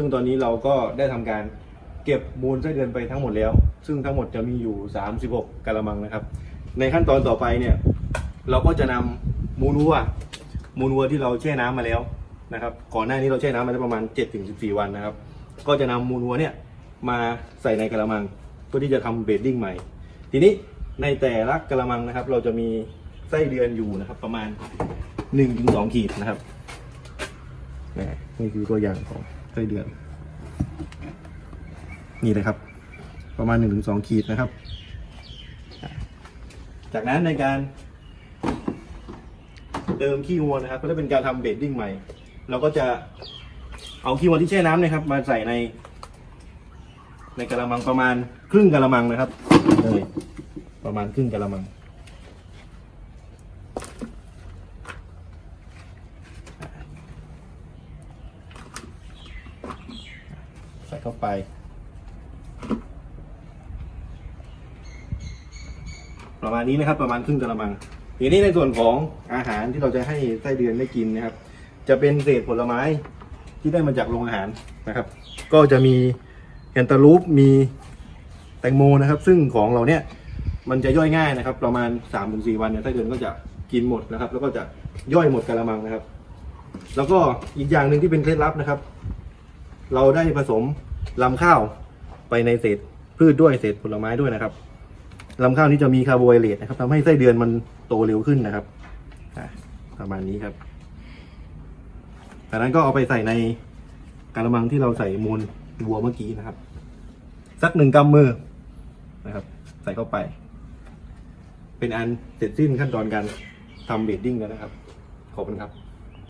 ซึ่งตอนนี้เราก็ได้ทำการเก็บมูลไส้เดือนไปทั้งหมดแล้ว ซึ่งทั้งหมดจะมีอยู่ 36กะละมังนะครับ ในขั้นตอนต่อไปเนี่ยเราก็จะนำมูลวัวมูลวัวที่เราแช่น้ำมาแล้วนะครับ ก่อนหน้านี้เราแช่น้ำมาได้ประมาณ 7-14 วันนะครับ ก็จะนำมูลวัวเนี่ยมาใส่ในกะละมังเพื่อที่จะทำเบดดิ้งใหม่ ทีนี้ในแต่ละกะละมังนะครับ เราจะมีไส้เดือนอยู่นะครับ ประมาณ 1-2 ขีดนะครับนี่คือตัวอย่างของ ไส้เดือนนี่เลยครับ ประมาณ1-2ขีดนะครับ จากนั้นในการ เติมขี้วัวนะครับ ก็จะเป็นการทำเบดดิ้งใหม่ เราก็จะเอาขี้วัวที่แช่น้ำนะครับ มาใส่ใน ในกระมังประมาณครึ่งกระมังนะครับเลยประมาณครึ่งกระมัง ใส่เข้าไป ประมาณนี้นะครับ ประมาณครึ่งกระมังทีนี้ในส่วนของอาหารที่เราจะให้ไส้เดือนได้กินนะครับ จะเป็นเศษผลไม้ที่ได้มาจากโรงอาหารนะครับ ก็จะมีแคนตาลูปมีแตงโมนะครับ ซึ่งของเราเนี่ยมันจะย่อยง่ายนะครับ ประมาณ3-4วันเนี่ยไส้เดือนก็จะกินหมดนะครับ แล้วก็จะย่อยหมดกระมังนะครับ แล้วก็อีกอย่างหนึ่งที่เป็นเคล็ดลับนะครับ เราได้ผสม ลำข้าวไปในเศษพืชด้วยเศษผลไม้ด้วยนะครับลำข้าวนี้จะมีคาร์โบไฮเดรตนะครับทำให้ไส้เดือนมันโตเร็วขึ้นนะครับประมาณนี้ครับจากนั้นก็เอาไปใส่ในกระมังที่เราใส่มูลวัวเมื่อกี้นะครับ สักหนึ่งกำมือนะครับ ใส่เข้าไป เป็นอันเสร็จสิ้นขั้นตอนการทำเบดดิ้งแล้วนะครับ ขอบคุณครับ